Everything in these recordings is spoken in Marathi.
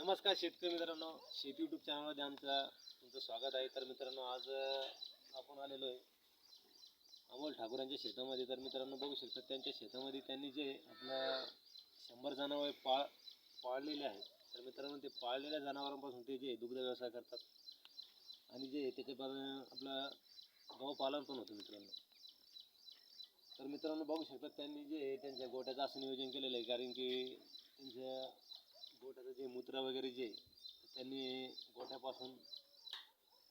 नमस्कार शेतकरी मित्रांनो. शेती यूट्यूब चॅनलमध्ये आमचं तुमचं स्वागत आहे. तर मित्रांनो आज आपण आलेलो आहे अमोल ठाकूरांच्या शेतामध्ये. तर मित्रांनो बघू शकता त्यांच्या शेतामध्ये त्यांनी जे आपलं शंभर जनावर पाळ पाळलेले आहेत. तर मित्रांनो ते पाळलेल्या जनावरांपासून ते जे दुग्ध व्यवसाय करतात आणि जे त्याच्यापासून आपलं गहूपालन पण होतं मित्रांनो. तर मित्रांनो बघू शकतात त्यांनी जे त्यांच्या गोट्याचं असं नियोजन केलेलं आहे. कारण की त्यांच्या त्याचं जे मूत्र वगैरे जे त्यांनी गोठ्यापासून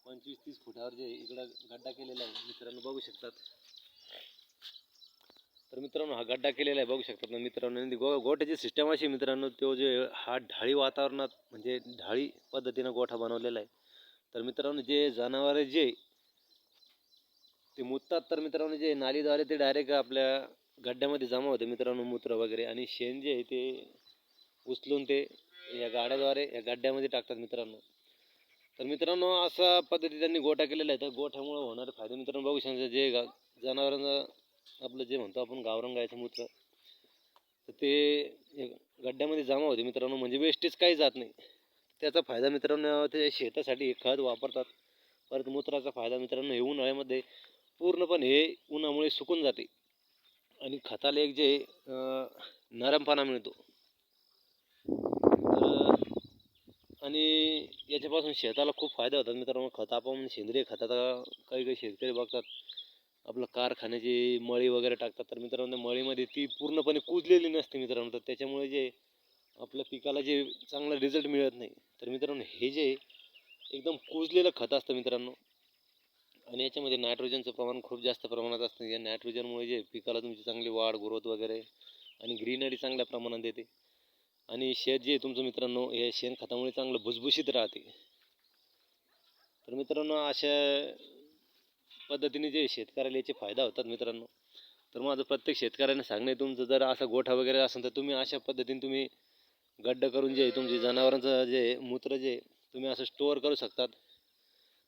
पंचवीस तीस फुटावर जे इकडं गड्डा केलेला आहे मित्रांनो बघू शकतात. तर मित्रांनो हा गड्डा केलेला आहे बघू शकतात ना मित्रांनो. गो गोठ्याची सिस्टम अशी मित्रांनो तो जे हा ढाळी वातावरणात म्हणजे ढाळी पद्धतीनं गोठा बनवलेला आहे. तर मित्रांनो जे जनावरे जे ते मुततात तर मित्रांनो जे नालीद्वारे ते डायरेक्ट आपल्या गड्ड्यामध्ये जमा होते मित्रांनो मूत्र वगैरे. आणि शेण जे आहे ते उचलून ते या गाड्याद्वारे या गड्ड्यामध्ये टाकतात मित्रांनो. तर मित्रांनो असा पद्धती त्यांनी गोठा केलेला आहे तर गोठ्यामुळे होणारे फायदे मित्रांनो बघू शकता. जे गा जनावरांना आपलं जे म्हणतो आपण गावरान गायचं मूत्र तर ते या गड्ड्यामध्ये जमा होते मित्रांनो. म्हणजे वेस्टेज काही जात नाही. त्याचा फायदा मित्रांनो ते शेतासाठी हे खत वापरतात. परत मूत्राचा फायदा मित्रांनो हे उन्हाळ्यामध्ये पूर्णपणे हे उन्हामुळे सुकून जाते. आणि खताला एक जे नरमपणा मिळतो तर आणि याच्यापासून शेताला खूप फायदा होतात मित्रांनो. खत आपण सेंद्रिय खताचा काही काही शेतकरी बघतात. आपलं कारखान्याची मळी वगैरे टाकतात. तर मित्रांनो मळीमध्ये ती पूर्णपणे कुजलेली नसते मित्रांनो. तर त्याच्यामुळे जे आपल्या पिकाला जे चांगला रिझल्ट मिळत नाही. तर मित्रांनो हे जे एकदम कुजलेलं खत असतं मित्रांनो आणि याच्यामध्ये नायट्रोजनचं प्रमाण खूप जास्त प्रमाणात असतं. या नायट्रोजनमुळे जे पिकाला तुमची चांगली वाढ ग्रोथ वगैरे आणि ग्रीनरी चांगल्या प्रमाणात येते आणि शेत जे आहे तुमचं मित्रांनो हे शेणखतामुळे चांगलं भुसभुशीत राहते. तर मित्रांनो अशा पद्धतीने जे शेतकऱ्याला याचे फायदा होतात मित्रांनो तर माझं प्रत्येक शेतकऱ्याने सांगणे तुमचं जर असा गोठा वगैरे असेल तर तुम्ही अशा पद्धतीने तुम्ही गड्ड करून जे तुमचे जनावरांचं जे मूत्र जे तुम्ही असं स्टोअर करू शकतात.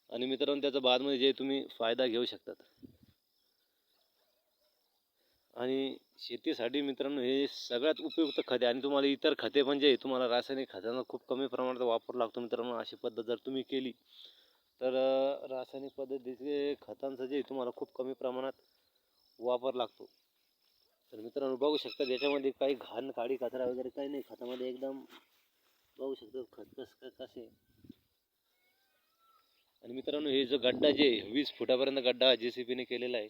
आणि मित्रांनो त्याचा बादमध्ये जे तुम्ही फायदा घेऊ शकतात. आणि शेतीसाठी मित्रांनो हे सगळ्यात उपयुक्त खते आणि तुम्हाला इतर खते पण जे आहे, तुम्हाला रासायनिक खतांना खूप कमी प्रमाणात वापर लागतो मित्रांनो अशी पद्धत जर तुम्ही केली तर रासायनिक पद्धतीचे खतांचं जे तुम्हाला खूप कमी प्रमाणात वापर लागतो. तर मित्रांनो बघू शकता याच्यामध्ये काही घाण काडी कचरा वगैरे काही नाही खतामध्ये एकदम बघू शकतो खत कस कसे आणि मित्रांनो हे जो गड्डा जे वीस फुटापर्यंत गड्डा जे सी पीने केलेला आहे.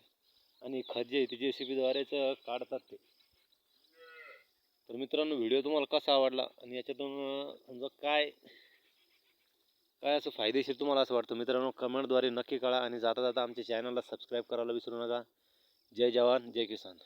आणि खजे ते जे सी बीद्वारेच काढतात ते. तर मित्रांनो व्हिडिओ तुम्हाला कसा आवडला आणि याच्यातून समजा काय काय असं फायदेशीर तुम्हाला असं वाटतं मित्रांनो कमेंटद्वारे नक्की कळा आणि जाता जाता आमच्या चॅनलला सबस्क्राईब करायला विसरू नका. जय जवान जय किसान.